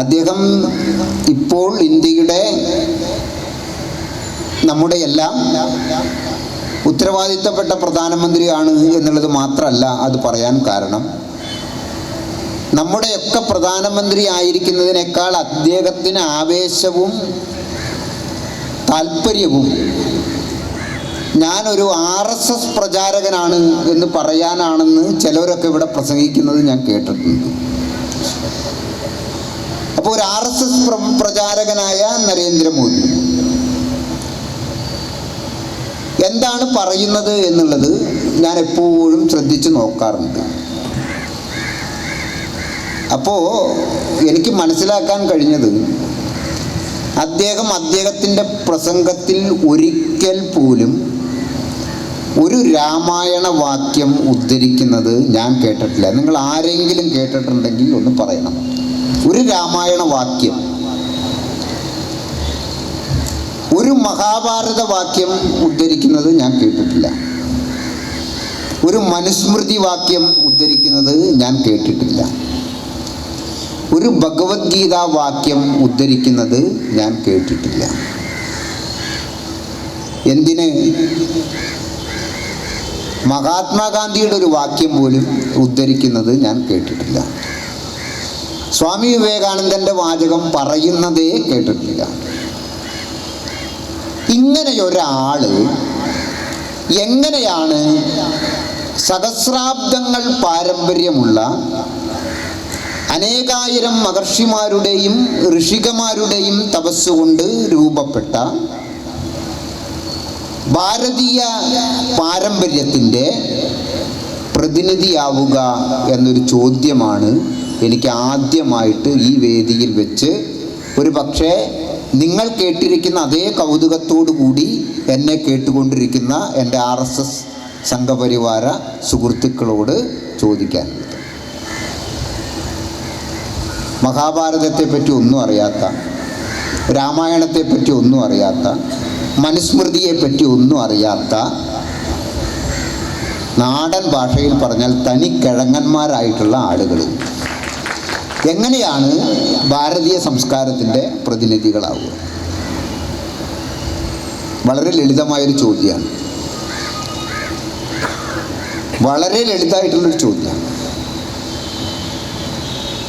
അദ്ദേഹം ഇപ്പോൾ ഇന്ത്യയുടെ നമ്മുടെ എല്ലാം ഉത്തരവാദിത്തപ്പെട്ട പ്രധാനമന്ത്രിയാണ് എന്നുള്ളത് മാത്രമല്ല അത് പറയാൻ കാരണം. നമ്മുടെയൊക്കെ പ്രധാനമന്ത്രി ആയിരിക്കുന്നതിനേക്കാൾ അദ്ദേഹത്തിന് ആവേശവും താല്പര്യവും ഞാനൊരു ആർ എസ് എസ് പ്രചാരകനാണ് എന്ന് പറയാനാണെന്ന് ചിലരൊക്കെ ഇവിടെ പ്രസംഗിക്കുന്നത് ഞാൻ കേട്ടിട്ടുണ്ട്. അപ്പോൾ ഒരു ആർ എസ് എസ് പ്രചാരകനായ നരേന്ദ്രമോദി. എന്താണ് പറയുന്നത് എന്നുള്ളത് ഞാൻ എപ്പോഴും ശ്രദ്ധിച്ചു നോക്കാറുണ്ട്. അപ്പോൾ എനിക്ക് മനസ്സിലാക്കാൻ കഴിഞ്ഞത് അദ്ദേഹം അദ്ദേഹത്തിന്റെ പ്രസംഗത്തിൽ ഒരിക്കൽ പോലും ഒരു രാമായണ വാക്യം ഉദ്ധരിക്കുന്നത് ഞാൻ കേട്ടിട്ടില്ല. നിങ്ങൾ ആരെങ്കിലും കേട്ടിട്ടുണ്ടെങ്കിൽ ഒന്ന് പറയണം. ഒരു രാമായണ വാക്യം ഒരു മഹാഭാരത വാക്യം ഉദ്ധരിക്കുന്നത് ഞാൻ കേട്ടിട്ടില്ല. ഒരു മനുസ്മൃതി വാക്യം ഉദ്ധരിക്കുന്നത് ഞാൻ കേട്ടിട്ടില്ല. ഒരു ഭഗവത്ഗീത വാക്യം ഉദ്ധരിക്കുന്നത് ഞാൻ കേട്ടിട്ടില്ല. എന്തിന്? മഹാത്മാഗാന്ധിയുടെ ഒരു വാക്യം പോലും ഉദ്ധരിക്കുന്നത് ഞാൻ കേട്ടിട്ടില്ല. സ്വാമി വിവേകാനന്ദന്റെ വാചകം പറയുന്നതേ കേട്ടിട്ടില്ല. ഇങ്ങനെ ഒരാൾ എങ്ങനെയാണ് സഹസ്രാബ്ദങ്ങൾ പാരമ്പര്യമുള്ള അനേകായിരം മഹർഷിമാരുടെയും ഋഷികമാരുടെയും തപസ്സുകൊണ്ട് രൂപപ്പെട്ട ഭാരതീയ പാരമ്പര്യത്തിന്റെ പ്രതിനിധിയാവുക എന്നൊരു ചോദ്യമാണ് എനിക്ക് ആദ്യമായിട്ട് ഈ വേദിയിൽ വെച്ച് ഒരു പക്ഷേ നിങ്ങൾ കേട്ടിരിക്കുന്ന അതേ കൗതുകത്തോടു കൂടി എന്നെ കേട്ടുകൊണ്ടിരിക്കുന്ന എന്റെ ആർ എസ് എസ് സംഘപരിവാര സുഹൃത്തുക്കളോട് ചോദിക്കാനുള്ളത് മഹാഭാരതത്തെപ്പറ്റി ഒന്നും അറിയാത്ത രാമായണത്തെപ്പറ്റി ഒന്നും അറിയാത്ത മനുസ്മൃതിയെപ്പറ്റി ഒന്നും അറിയാത്ത നാടൻ ഭാഷയിൽ പറഞ്ഞാൽ തനി കിഴങ്ങന്മാരായിട്ടുള്ള എങ്ങനെയാണ് ഭാരതീയ സംസ്കാരത്തിന്റെ പ്രതിനിധികളാവുക? വളരെ ലളിതമായൊരു ചോദ്യമാണ്. വളരെ ലളിതമായിട്ടുള്ളൊരു ചോദ്യമാണ്.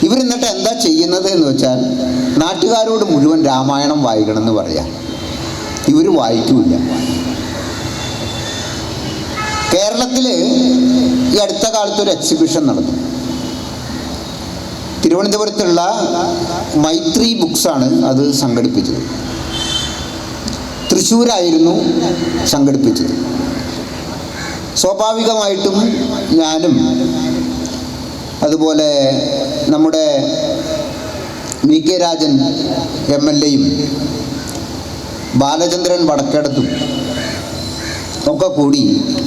ഇവരെന്നിട്ട് എന്താ ചെയ്യുന്നത് എന്ന് വെച്ചാൽ നാട്ടുകാരോട് മുഴുവൻ രാമായണം വായിക്കണം എന്ന് പറയാം. ഇവർ വായിക്കൂല കേരളത്തിൽ ഈ അടുത്ത കാലത്ത് ഒരു എക്സിബിഷൻ നടന്നു. തിരുവനന്തപുരത്തുള്ള മൈത്രി ബുക്സാണ് അത് സംഘടിപ്പിച്ചത്. തൃശ്ശൂരായിരുന്നു സംഘടിപ്പിച്ചത്. സ്വാഭാവികമായിട്ടും ഞാനും അതുപോലെ നമ്മുടെ V K Rajan M L എയും ബാലചന്ദ്രൻ വടക്കേടത്തും ഒക്കെ കൂടി